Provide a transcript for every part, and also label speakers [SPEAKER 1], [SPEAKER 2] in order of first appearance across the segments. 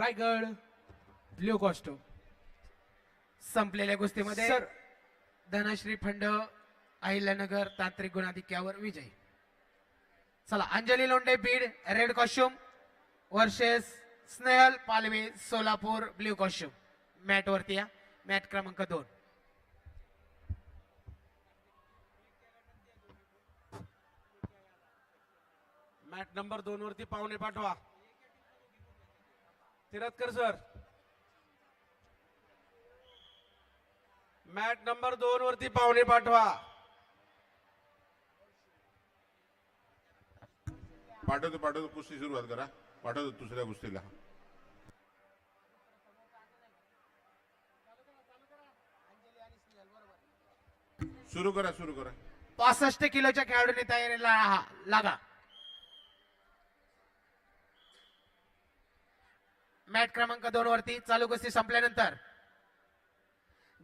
[SPEAKER 1] Raigad blue costume
[SPEAKER 2] संपलेल्या कुस्तीमध्ये
[SPEAKER 1] sir.
[SPEAKER 2] Dhanashree Phand Ahilyanagar तांत्रिक गुणाधिक्यावर विजय. चला Anjali Londe Beed red costume versus Snehal Palve Solapur blue costume mat वरती या. मॅट क्रमांक दोन.
[SPEAKER 3] मॅट नंबर दोन वरती पाहुणे पाठवा. तिरतकर सर मॅट नंबर दोन वरती पाहुणे पाठवा.
[SPEAKER 4] पाठवतो पाठवतो कुस्ती सुरुवात करा. पाठवतो दुसऱ्या कुस्तीला. सुरू करा सुरू करा.
[SPEAKER 2] पासष्ट किलोच्या खेळाडूंनी तयारीला राहा लागा. मॅट क्रमांक दोन वरती चालू कुस्ती संपल्यानंतर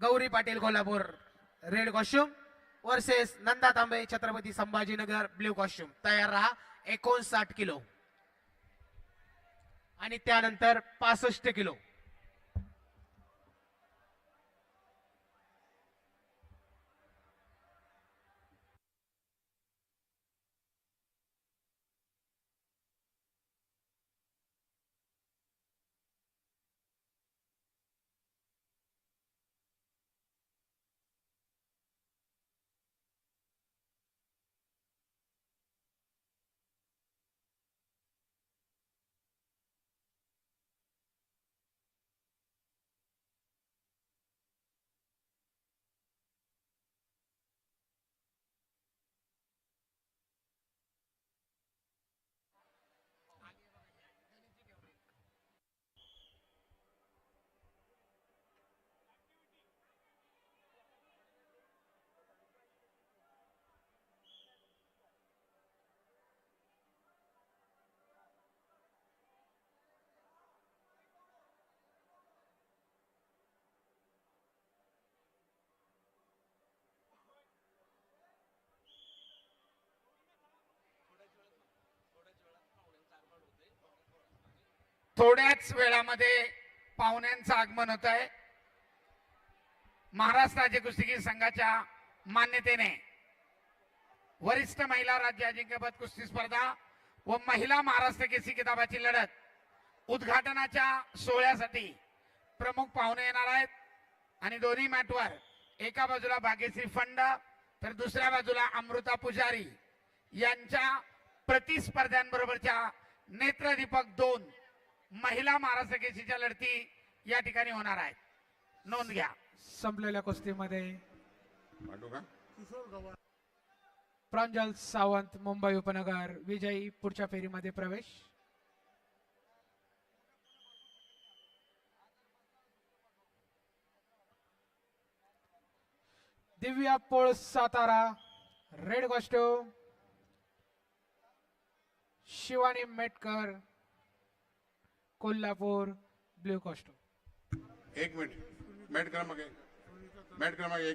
[SPEAKER 2] Gauri Patil Kolhapur red costume versus Nanda Tambe Chhatrapati Sambhajinagar blue costume तयार राहा एकोणसाठ किलो. आणि त्यानंतर पासष्ट किलो.
[SPEAKER 5] थोड्याच वेळामध्ये पाहुण्यांचं आगमन होत आहे. महाराष्ट्र राज्य कुस्तीगीर संघाच्या मान्यतेने वरिष्ठ महिला राज्य अजिंक्यपद कुस्ती स्पर्धा व महिला महाराष्ट्र केसी किताबाची लढत उद्घाटनाच्या सोहळ्यासाठी प्रमुख पाहुणे येणार आहेत. आणि दोन्ही मॅटवर एका बाजूला भाग्यश्री फंड तर दुसऱ्या बाजूला अमृता पुजारी यांच्या प्रतिस्पर्ध्यांबरोबरच्या नेत्रदीपक दोन महिला महाराष्ट्र लढती या ठिकाणी होणार आहेत. नोंद घ्या.
[SPEAKER 1] संपलेल्या कुस्तीमध्ये प्रांजल सावंत मुंबई उपनगर विजयी पुढच्या फेरीमध्ये प्रवेश. Divya Pol Satara red costume Shivani Metkar Kolhapur blue costume.
[SPEAKER 4] एक मिनिट. मॅट क्रमांक एक मॅट क्रमांक एक